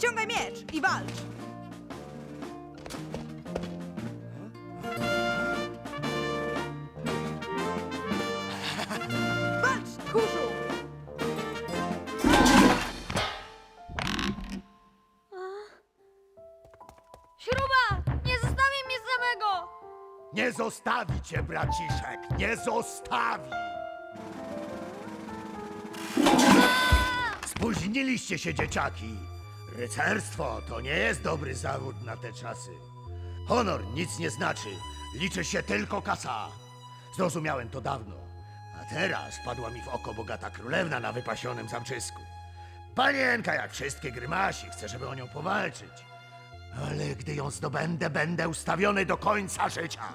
Wyciągaj miecz i walcz! Walcz, tchórzu! Śruba! Nie zostawi mnie samego! Nie zostawi cię, braciszek, nie zostawi! Spóźniliście się, dzieciaki. Rycerstwo to nie jest dobry zawód na te czasy. Honor nic nie znaczy, liczy się tylko kasa. Zrozumiałem to dawno, a teraz padła mi w oko bogata królewna na wypasionym zamczysku. Panienka jak wszystkie grymasi, chce, żeby o nią powalczyć. Ale gdy ją zdobędę, będę ustawiony do końca życia.